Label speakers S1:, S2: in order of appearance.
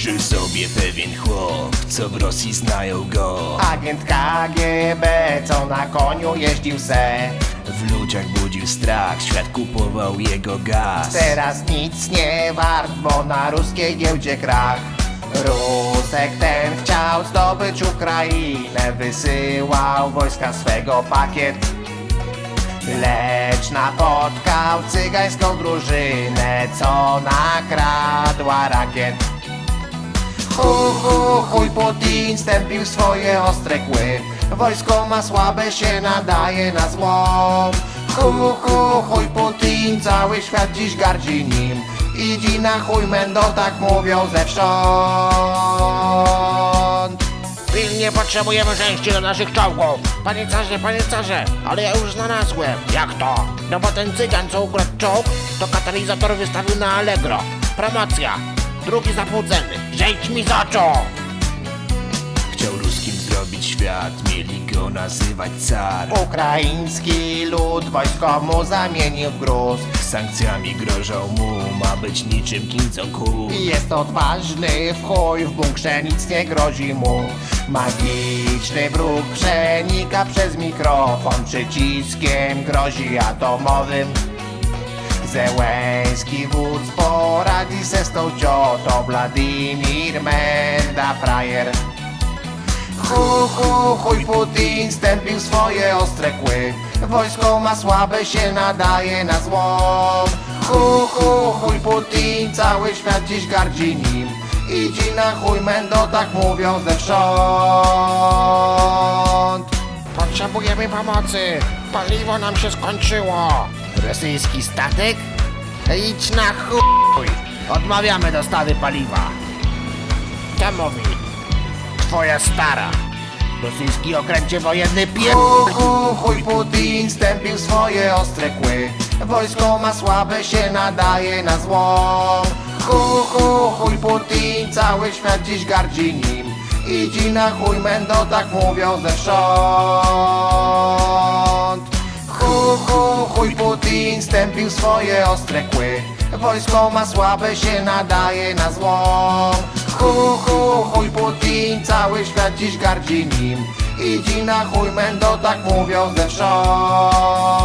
S1: Żył sobie pewien chłop, co w Rosji znają go.
S2: Agent KGB, co na koniu jeździł se.
S1: W ludziach budził strach, świat kupował jego gaz.
S2: Teraz nic nie wart, bo na ruskiej giełdzie krach. Rusek ten chciał zdobyć Ukrainę Wysyłał wojska swego pakiet. Lecz napotkał cygańską drużynę Co nakradła rakiet chuj Putin stępił swoje ostre kły Wojsko ma słabe, się nadaje na złom Hu, hu, chuj Putin, cały świat dziś gardzi nim Idzi na chuj mendo, tak mówią zewsząd
S3: Pilnie potrzebujemy części do naszych czołgów. Panie carze, panie carze, ale ja już znalazłem. Jak to? No bo ten cygan, co ukradł czołg, to katalizator wystawił na Allegro. Promocja. Drugi za pół mi z oczu!
S1: Zrobić świat, mieli go nazywać car.
S2: Ukraiński lud wojsko mu zamienił w gruz.
S1: Sankcjami grożą mu, ma być niczym Kim Jong-un
S2: Jest odważny w chuj, w bunkrze nic nie grozi mu. Magiczny wróg przenika przez mikrofon. Przyciskiem grozi atomowym. Zełęski wódz poradzi se z tą ciotą. Władimir Menda frajer Hu, hu, chuj Putin stępił swoje ostre kły Wojsko ma słabe, się nadaje na złom Hu, hu, chuj Putin, cały świat dziś gardzi nim Idzi na chuj mendo, tak mówią zewsząd
S3: Potrzebujemy pomocy. Paliwo nam się skończyło.
S2: Rosyjski statek? Idź na chuj! Odmawiamy dostawy paliwa
S3: To mówi.
S2: Twoja stara Rosyjski okręcie wojenny pier... Hu, hu, chuj Putin stępił swoje ostre kły. Wojsko ma słabe, się nadaje na złom Hu, hu, chuj Putin, cały świat dziś gardzi nim. Idzi na chuj mendo, tak mówią zewsząd Hu, hu, chuj Putin stępił swoje ostre kły. Wojsko ma słabe, się nadaje na hu, chuj Putin, cały świat dziś gardzi nim. Idzi na chuj mendo, tak mówią zewsząd